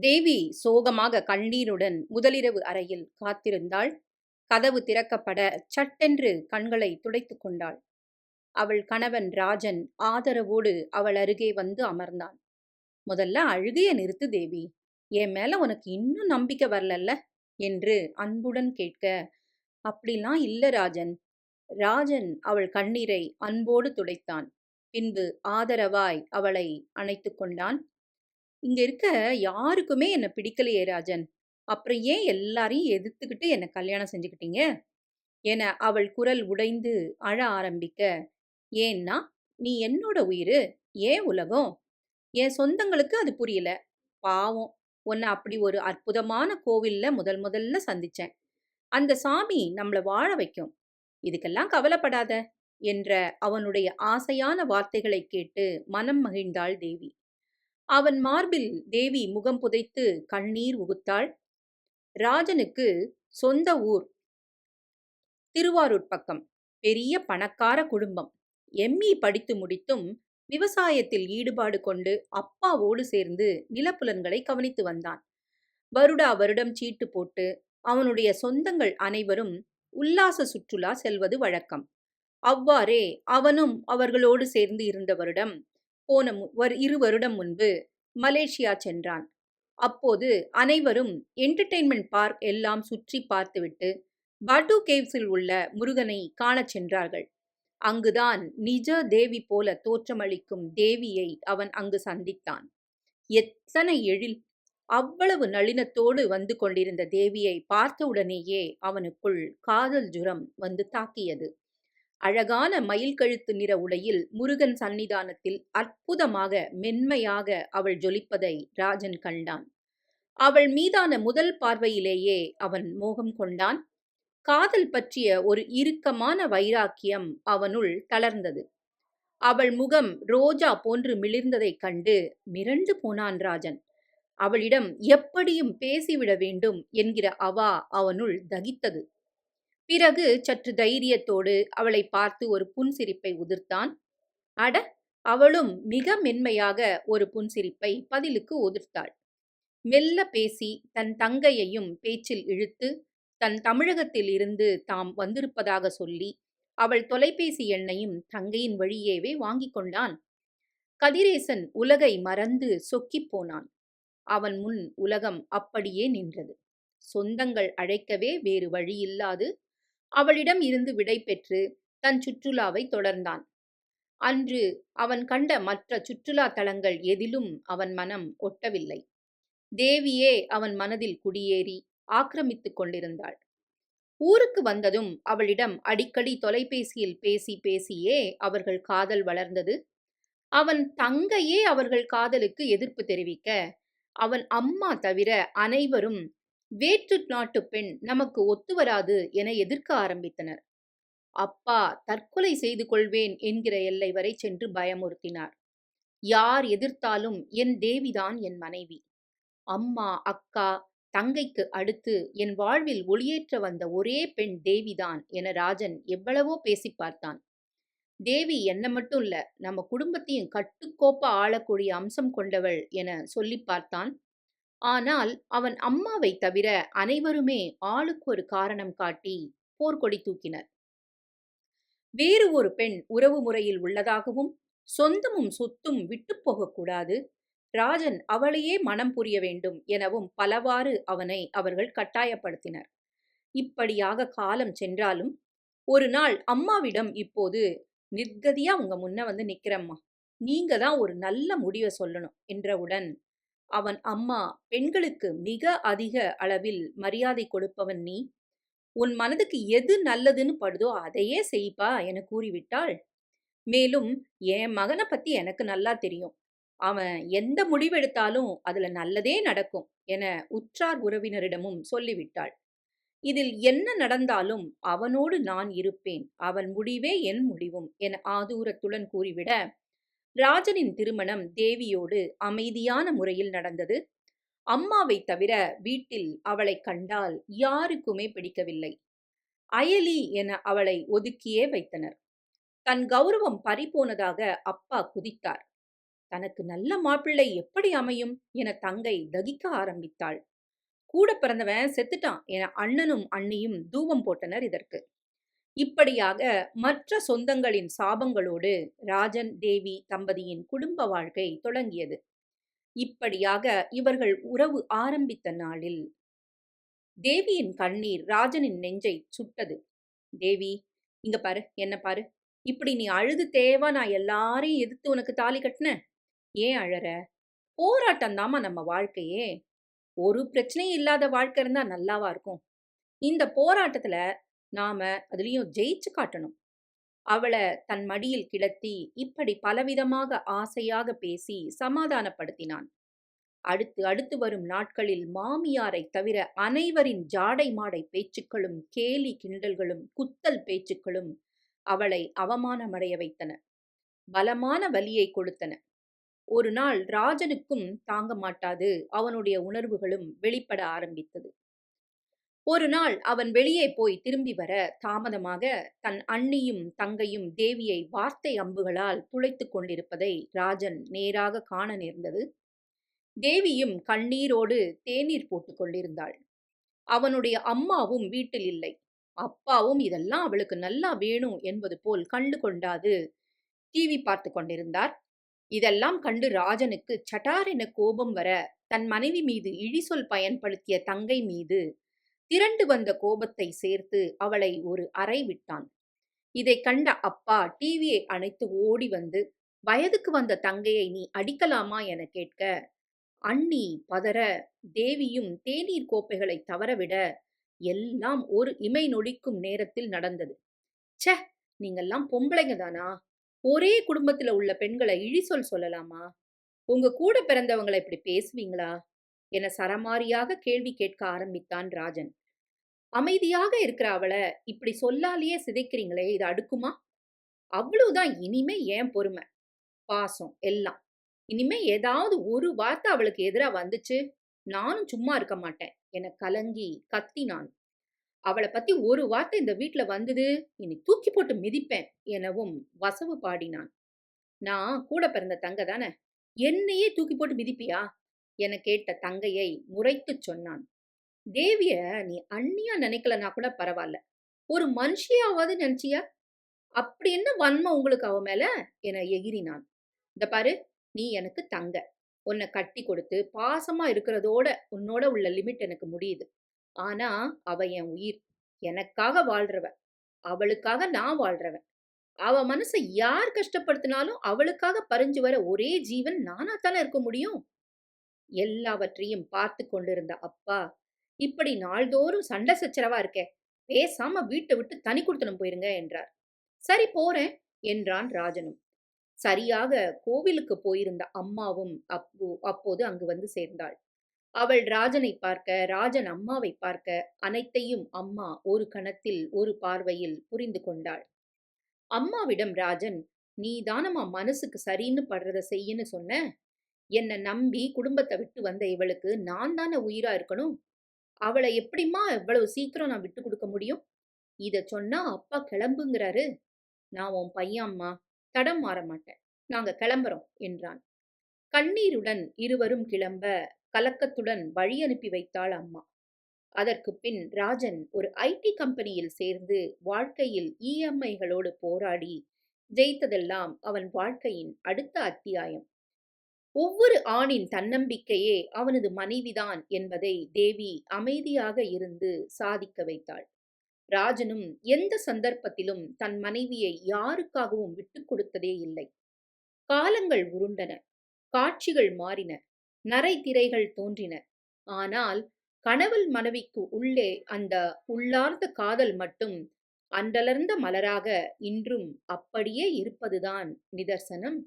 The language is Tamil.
தேவி சோகமாக கண்ணீருடன் முதலிரவு அறையில் காத்திருந்தாள். கதவு திறக்கப்பட சட்டென்று கண்களை துடைத்துக் கொண்டாள். அவள் கணவன் ராஜன் ஆதரவோடு அவள் அருகே வந்து அமர்ந்தான். முதல்ல அழுகைய நிறுத்து தேவி. என் மேல உனக்கு இன்னும் நம்பிக்கை வரலல்ல? என்று அன்புடன் கேட்க அப்படிலாம் இல்ல ராஜன். ராஜன் அவள் கண்ணீரை அன்போடு துடைத்தான். பின்பு ஆதரவாய் அவளை அணைத்து கொண்டான். இங்க இருக்க யாருக்குமே என்னை பிடிக்கலையே ராஜன். அப்புறம் ஏன் எல்லாரையும் எதிர்த்துக்கிட்டு என்னை கல்யாணம் செஞ்சுக்கிட்டீங்க? என அவள் குரல் உடைந்து அழ ஆரம்பிக்க ஏன்னா நீ என்னோட உயிர் ஏன் உலகம்? என் சொந்தங்களுக்கு அது புரியல. பாவம் உன்னை அப்படி ஒரு அற்புதமான கோவில்ல முதல் முதல்ல சந்திச்சேன். அந்த சாமி நம்மளை வாழ வைக்கும். இதுக்கெல்லாம் கவலைப்படாத என்ற அவனுடைய ஆசையான வார்த்தைகளை கேட்டு மனம் மகிழ்ந்தாள் தேவி. அவன் மார்பில் தேவி முகம் புதைத்து கண்ணீர் உகுத்தாள். ராஜனுக்கு சொந்த ஊர். திருவாரூர் பக்கம். பெரிய பணக்கார குடும்பம். எம்இ படித்து முடித்தும் விவசாயத்தில் ஈடுபாடு கொண்டு அப்பாவோடு சேர்ந்து நிலப்புலன்களை கவனித்து வந்தான். வருடா வருடம் சீட்டு போட்டு அவனுடைய சொந்தங்கள் அனைவரும் உல்லாச சுற்றுலா செல்வது வழக்கம். அவ்வாறே அவனும் அவர்களோடு சேர்ந்து இருந்த வருடம் போன இரு வருடம் முன்பு மலேசியா சென்றான். அப்போது அனைவரும் என்டர்டெயின்மெண்ட் பார்க் எல்லாம் சுற்றி பார்த்துவிட்டு பாட்டு கேவ்ஸில் உள்ள முருகனை காணச் சென்றார்கள். அங்குதான் நிஜ தேவி போல தோற்றமளிக்கும் தேவியை அவன் அங்கு சந்தித்தான். எத்தனை எழில் அவ்வளவு நளினத்தோடு வந்து கொண்டிருந்த தேவியை பார்த்தவுடனேயே அவனுக்குள் காதல் ஜுரம் வந்து தாக்கியது. அழகான மயில் கழுத்து நிற உடையில் முருகன் சன்னிதானத்தில் அற்புதமாக மென்மையாக அவள் ஜொலிப்பதை ராஜன் கண்டான். அவள் மீதான முதல் பார்வையிலேயே அவன் மோகம் கொண்டான். காதல் பற்றிய ஒரு இறுக்கமான வைராக்கியம் அவனுள் தளர்ந்தது. அவள் முகம் ரோஜா போன்று மிளிர்ந்ததைக் கண்டு மிரண்டு போனான் ராஜன். அவளிடம் எப்படியும் பேசிவிட வேண்டும் என்கிற அவா அவனுள் தகித்தது. பிறகு சற்று தைரியத்தோடு அவளை பார்த்து ஒரு புன்சிரிப்பை உதிர்த்தான். அட அவளும் மிக மென்மையாக ஒரு புன்சிரிப்பை பதிலுக்கு உதிர்த்தாள். மெல்ல பேசி தன் தங்கையையும் பேச்சில் இழுத்து தன் தமிழகத்தில் இருந்து தாம் வந்திருப்பதாக சொல்லி அவள் தொலைபேசி எண்ணையும் தங்கையின் வழியேவே வாங்கிக் கொண்டான். கதிரேசன் உலகை மறந்து சொக்கிப் போனான். அவன் முன் உலகம் அப்படியே நின்றது. சொந்தங்கள் அழைக்கவே வேறு வழியில்லாது அவளிடம் இருந்து விடை பெற்று தன் சுற்றுலாவை தொடர்ந்தான். அன்று அவன் கண்ட மற்ற சுற்றுலா தலங்கள் எதிலும் அவன் மனம் ஒட்டவில்லை. தேவியே அவன் மனதில் குடியேறி ஆக்கிரமித்துக் கொண்டிருந்தாள். ஊருக்கு வந்ததும் அவளிடம் அடிக்கடி தொலைபேசியில் பேசி பேசியே அவர்கள் காதல் வளர்ந்தது. அவன் தங்கையே அவர்கள் காதலுக்கு எதிர்ப்பு தெரிவிக்க அவன் அம்மா தவிர அனைவரும் வேற்று நாட்டு பெண் நமக்கு ஒத்து வராது என எதிர்க்க ஆரம்பித்தனர். அப்பா தற்கொலை செய்து கொள்வேன் என்கிற எல்லை வரை சென்று பயமுறுத்தினார். யார் எதிர்த்தாலும் என் தேவிதான் என் மனைவி. அம்மா அக்கா தங்கைக்கு அடுத்து என் வாழ்வில் ஒளியேற்ற வந்த ஒரே பெண் தேவிதான் என ராஜன் எவ்வளவோ பேசி பார்த்தான். தேவி என்ன மட்டும் இல்ல நம்ம குடும்பத்தையும் கட்டுக்கோப்ப ஆளக்கூடிய அம்சம் கொண்டவள் என சொல்லி பார்த்தான். ஆனால் அவன் அம்மாவை தவிர அனைவருமே ஆளுக்கு ஒரு காரணம் காட்டி போர்க்கொடி தூக்கினர். வேறு ஒரு பெண் உறவு முறையில் உள்ளதாகவும் சொந்தமும் சொத்தும் விட்டு போகக்கூடாது ராஜன் அவளையே மனம் புரிய வேண்டும் எனவும் பலவாறு அவனை அவர்கள் கட்டாயப்படுத்தினர். இப்படியாக காலம் சென்றாலும் ஒரு நாள் அம்மாவிடம் இப்போது நிர்கதியா உங்க முன்ன வந்து நிக்கிறம்மா. நீங்க தான் ஒரு நல்ல முடிவை சொல்லணும் என்றவுடன் அவன் அம்மா பெண்களுக்கு மிக அதிக அளவில் மரியாதை கொடுப்பவன் நீ. உன் மனதுக்கு எது நல்லதுன்னு படுதோ அதையே செய்ப்பா என கூறிவிட்டாள். மேலும் என் மகனை பத்தி எனக்கு நல்லா தெரியும். அவன் எந்த முடிவெடுத்தாலும் அதுல நல்லதே நடக்கும் என உற்றார் உறவினரிடமும் சொல்லிவிட்டாள். இதில் என்ன நடந்தாலும் அவனோடு நான் இருப்பேன். அவன் முடிவே என் முடிவும் என ஆதூரத்துடன் கூறிவிட ராஜனின் திருமணம் தேவியோடு அமைதியான முறையில் நடந்தது. அம்மாவை தவிர வீட்டில் அவளை கண்டால் யாருக்குமே பிடிக்கவில்லை. அயலி என அவளை ஒதுக்கியே வைத்தனர். தன் கௌரவம் பறிபோனதாக அப்பா குதித்தார். தனக்கு நல்ல மாப்பிள்ளை எப்படி அமையும்? என தங்கை தகிக்க ஆரம்பித்தாள். கூட பிறந்தவன் செத்துட்டான் என அண்ணனும் அண்ணியும் தூபம் போட்டனர் இதற்கு. இப்படியாக மற்ற சொந்தங்களின் சாபங்களோடு ராஜன் தேவி தம்பதியின் குடும்ப வாழ்க்கை தொடங்கியது. இப்படியாக இவர்கள் உறவு ஆரம்பித்த நாளில் தேவியின் கண்ணீர் ராஜனின் நெஞ்சை சுட்டது. தேவி இங்க பாரு என்ன பாரு? இப்படி நீ அழுது தேவா நான் எல்லாரையும் எதிர்த்து உனக்கு தாலி கட்டினேன் ஏன் அழற? போராட்டம் தாமா நம்ம வாழ்க்கையே. ஒரு பிரச்சனையும் இல்லாத வாழ்க்கை இருந்தா நல்லாவா இருக்கும். இந்த போராட்டத்துல நாம அதுலயும் ஜெயிச்சு காட்டணும். அவளை தன் மடியில் கிடத்தி இப்படி பலவிதமாக ஆசையாக பேசி சமாதானப்படுத்தினான். அடுத்து அடுத்து வரும் நாட்களில் மாமியாரை தவிர அனைவரின் ஜாடை மாடை பேச்சுக்களும் கேலி கிண்டல்களும் குத்தல் பேச்சுக்களும் அவளை அவமானமடைய வைத்தன. பலமான வலியை கொடுத்தன. ஒரு நாள் ராஜனுக்கும் தாங்க மாட்டாது அவனுடைய உணர்வுகளும் வெளிப்பட ஆரம்பித்தது. ஒரு நாள் அவன் வெளியே போய் திரும்பி வர தாமதமாக தன் அண்ணியும் தங்கையும் தேவியை வார்த்தை அம்புகளால் துளைத்து கொண்டிருப்பதை ராஜன் நேராக காண நேர்ந்தது. தேவியும் கண்ணீரோடு தேநீர் போட்டுக் கொண்டிருந்தாள். அவனுடைய அம்மாவும் வீட்டில் இல்லை. அப்பாவும் இதெல்லாம் அவளுக்கு நல்லா வேணும் என்பது போல் கண்டு கொண்டாது டிவி பார்த்து கொண்டிருந்தார். இதெல்லாம் கண்டு ராஜனுக்கு சட்டார் என கோபம் வர தன் மனைவி மீது இழிசொல் பயன்படுத்திய தங்கை மீது திரண்டு வந்த கோபத்தை சேர்த்து அவளை ஒரு அறை விட்டான். இதை கண்ட அப்பா டிவியை அணைத்து ஓடி வந்து வயதுக்கு வந்த தங்கையை நீ அடிக்கலாமா என கேட்க அண்ணி பதற தேவியும் தேநீர் கோப்பைகளை தவறவிட எல்லாம் ஒரு இமை நொடிக்கும் நேரத்தில் நடந்தது. ச்ச நீங்கெல்லாம் பொம்பளைங்க தானா? ஒரே குடும்பத்துல உள்ள பெண்களை இழிசொல் சொல்லலாமா? உங்க கூட பிறந்தவங்களை இப்படி பேசுவீங்களா? என சரமாரியாக கேள்வி கேட்க ஆரம்பித்தான் ராஜன். அமைதியாக இருக்கிற அவளை இப்படி சொல்லாலேயே சிதைக்கிறீங்களே இது அடுக்குமா? அவ்வளவுதான் இனிமே ஏன் பொறுமை? பாசம் எல்லாம். இனிமே ஏதாவது ஒரு வார்த்தை அவளுக்கு எதிரா வந்துச்சு நானும் சும்மா இருக்க மாட்டேன் என கலங்கி கத்தினான். அவளை பத்தி ஒரு வார்த்தை இந்த வீட்டுல வந்தது இனி தூக்கி போட்டு மிதிப்பேன் எனவும் வசவு பாடினான். நான் கூட பிறந்த தங்க தானே என்னையே தூக்கி போட்டு மிதிப்பியா? என கேட்ட தங்கையை முறைத்து சொன்னான். தேவிய நீ அண்ணியா நினைக்கலனா கூட பரவாயில்ல ஒரு மனுஷியாவது நினைச்சியா? அப்படி என்ன வன்மை உங்களுக்கு அவ மேல? என எகிரினான் இந்த பாரு நீ எனக்கு தங்க. உன்னை கட்டி கொடுத்து பாசமா இருக்கிறதோட உன்னோட உள்ள லிமிட் எனக்கு முடியுது. ஆனா அவ என் உயிர். எனக்காக வாழ்றவ. அவளுக்காக நான் வாழ்றவன். அவ மனசை யார் கஷ்டப்படுத்தினாலும் அவளுக்காக பறிஞ்சு வர ஒரே ஜீவன் நானாத்தானே இருக்க முடியும்? எல்லாவற்றையும் பார்த்து கொண்டிருந்த அப்பா இப்படி நாள்தோறும் சண்டை சச்சரவா இருக்கே பேசாம வீட்டை விட்டு தனி கொடுத்தனும் போயிருங்க என்றார். சரி போறேன் என்றான் ராஜனும். சரியாக கோவிலுக்கு போயிருந்த அம்மாவும் அப்போ அப்போது அங்கு வந்து சேர்ந்தாள். அவள் ராஜனை பார்க்க ராஜன் அம்மாவை பார்க்க அனைத்தையும் அம்மா ஒரு கணத்தில் ஒரு பார்வையில் புரிந்து கொண்டாள். அம்மாவிடம் ராஜன் நீ தானம்மா மனசுக்கு சரின்னு படுறத செய்யன்னு சொன்ன? என்னை நம்பி குடும்பத்தை விட்டு வந்த இவளுக்கு நான் தானே உயிரா இருக்கணும்? அவளை எப்படிம்மா இவ்வளவு சீக்கிரம் நான் விட்டு கொடுக்க முடியும்? இதை சொன்னா அப்பா கிளம்புங்கிறாரு. நான் உன் பையன் அம்மா தடம் மாற மாட்டேன். நாங்க கிளம்புறோம் என்றான். கண்ணீருடன் இருவரும் கிளம்ப கலக்கத்துடன் வழி அனுப்பி வைத்தாள் அம்மா. அதற்கு பின் ராஜன் ஒரு ஐடி கம்பெனியில் சேர்ந்து வாழ்க்கையில் இஎம்ஐகளோடு போராடி ஜெயித்ததெல்லாம் அவன் வாழ்க்கையின் அடுத்த அத்தியாயம். ஒவ்வொரு ஆணின் தன்னம்பிக்கையே அவனது மனைவிதான் என்பதை தேவி அமைதியாக இருந்து சாதிக்க வைத்தாள். ராஜனும் எந்த சந்தர்ப்பத்திலும் தன் மனைவியை யாருக்காகவும் விட்டுக் கொடுத்ததே இல்லை. காலங்கள் உருண்டன காட்சிகள் மாறின நரை திரைகள் தோன்றின. ஆனால் கணவன் மனைவிக்கு உள்ளே அந்த உள்ளார்ந்த காதல் மட்டும் அன்றலர்ந்த மலராக இன்றும் அப்படியே இருப்பதுதான் நிதர்சனம்.